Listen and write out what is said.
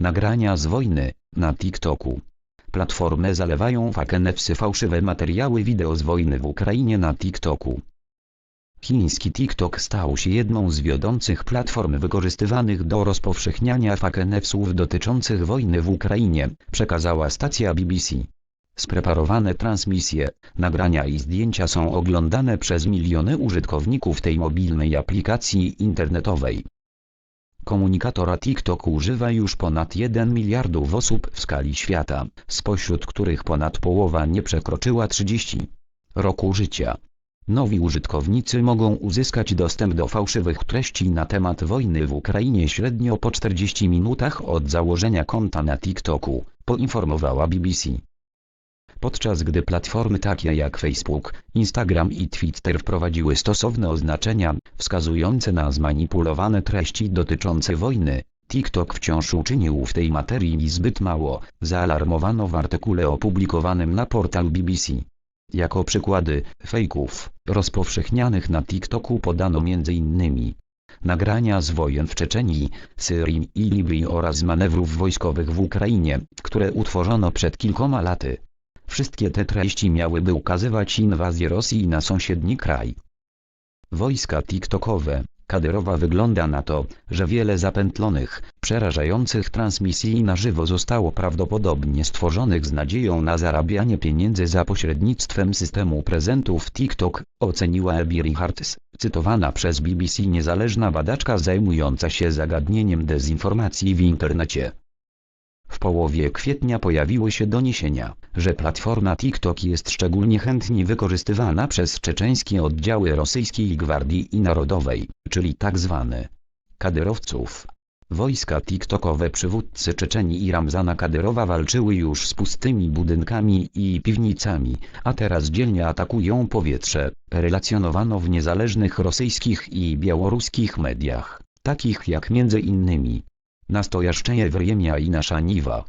Nagrania z wojny, na TikToku. Platformę zalewają fakenewsy fałszywe materiały wideo z wojny w Ukrainie na TikToku. Chiński TikTok stał się jedną z wiodących platform wykorzystywanych do rozpowszechniania fakenewsów dotyczących wojny w Ukrainie, przekazała stacja BBC. Spreparowane transmisje, nagrania i zdjęcia są oglądane przez miliony użytkowników tej mobilnej aplikacji internetowej. Komunikatora TikTok używa już ponad 1 miliardów osób w skali świata, spośród których ponad połowa nie przekroczyła 30 roku życia. Nowi użytkownicy mogą uzyskać dostęp do fałszywych treści na temat wojny w Ukrainie średnio po 40 minutach od założenia konta na TikToku, poinformowała BBC. Podczas gdy platformy takie jak Facebook, Instagram i Twitter wprowadziły stosowne oznaczenia wskazujące na zmanipulowane treści dotyczące wojny, TikTok wciąż uczynił w tej materii zbyt mało, zaalarmowano w artykule opublikowanym na portalu BBC. Jako przykłady fejków rozpowszechnianych na TikToku podano m.in. nagrania z wojen w Czeczenii, Syrii i Libii oraz manewrów wojskowych w Ukrainie, które utworzono przed kilkoma laty. Wszystkie te treści miałyby ukazywać inwazję Rosji na sąsiedni kraj. Wojska TikTokowe, Kadyrowa wygląda na to, że wiele zapętlonych, przerażających transmisji na żywo zostało prawdopodobnie stworzonych z nadzieją na zarabianie pieniędzy za pośrednictwem systemu prezentów TikTok, oceniła Abby Richards, cytowana przez BBC niezależna badaczka zajmująca się zagadnieniem dezinformacji w internecie. W połowie kwietnia pojawiły się doniesienia, że platforma TikTok jest szczególnie chętnie wykorzystywana przez czeczeńskie oddziały rosyjskiej Gwardii Narodowej, czyli tzw. kadyrowców. Wojska TikTokowe przywódcy Czeczenii i Ramzana Kadyrowa walczyły już z pustymi budynkami i piwnicami, a teraz dzielnie atakują powietrze, relacjonowano w niezależnych rosyjskich i białoruskich mediach, takich jak między innymi Nastojaszczeje Wriemia i Nasza Niwa.